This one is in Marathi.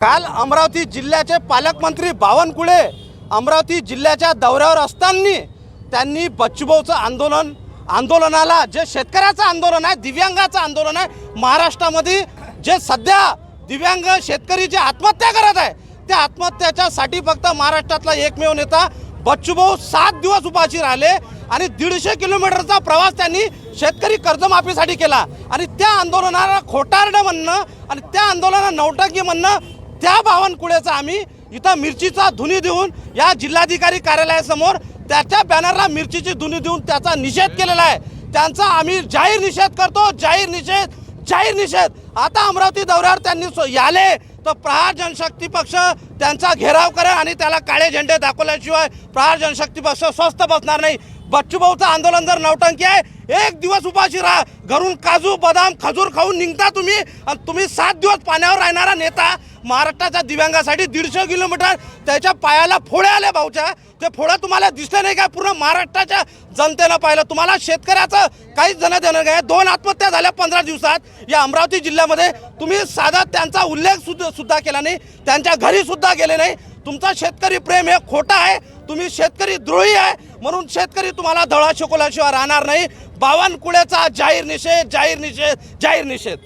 काल अमरावती जिल्ह्याचे पालकमंत्री बावनकुळे अमरावती जिल्ह्याच्या दौऱ्यावर असताना त्यांनी बच्चूभाऊचं आंदोलन आंदोलनाला जे शेतकऱ्याचं आंदोलन आहे दिव्यांगाचं आंदोलन आहे महाराष्ट्रामध्ये जे सध्या दिव्यांग शेतकरी जे आत्महत्या करत आहे त्या आत्महत्याच्यासाठी फक्त महाराष्ट्रातला एकमेव नेता बच्चूभाऊ सात दिवस उपाशी राहिले आणि दीडशे किलोमीटरचा प्रवास त्यांनी शेतकरी कर्जमाफीसाठी केला. आणि त्या आंदोलनाला खोटारडं म्हणणं आणि त्या आंदोलनाला नौटंकी म्हणणं त्या बावनकुळेचा आम्ही इथं मिरचीचा धुनी देऊन या जिल्हाधिकारी कार्यालयासमोर त्याच्या बॅनरला मिरचीची धुनी देऊन त्याचा निषेध केलेला आहे. त्यांचा आम्ही जाहीर निषेध करतो जाहीर निषेध जाहीर निषेध. आता अमरावती दौऱ्यावर त्यांनी सो- याले. तर प्रहार जनशक्ती पक्ष त्यांचा घेराव करेल आणि त्याला काळे झेंडे दाखवल्याशिवाय प्रहार जनशक्ती पक्ष स्वस्थ बसणार नाही. बच्चूभाऊचं आंदोलन जर नौटंकी आहे एक दिवस उपाशी राहा. घरून काजू बदाम खजूर खाऊन निघता तुम्ही. आणि तुम्ही सात दिवस पाण्यावर राहणारा नेता महाराष्ट्राच्या दिव्यांगासाठी दीडशे किलोमीटर त्याच्या पायाला फोडे आले भाऊच्या. ते फोडं तुम्हाला दिसले नाही काय पूर्ण महाराष्ट्राच्या जनतेनं पाहिलं. तुम्हाला शेतकऱ्याचं काहीच जण देणं काय दोन आत्महत्या झाल्या पंधरा दिवसात. या अमरावती जिल्ह्यामध्ये तुम्ही साधा त्यांचा उल्लेख सुद्धा सुद्धा केला नाही. त्यांच्या घरीसुद्धा गेले नाही. तुमचा शेतकरी प्रेम हे खोटं आहे तुम्ही शेतकरी द्रोही आहे म्हणून शेतकरी तुम्हाला धळा शिकवल्याशिवाय राहणार नाही. बावनकुळ्याचा जाहीर निषेध जाहीर निषेध जाहीर निषेध.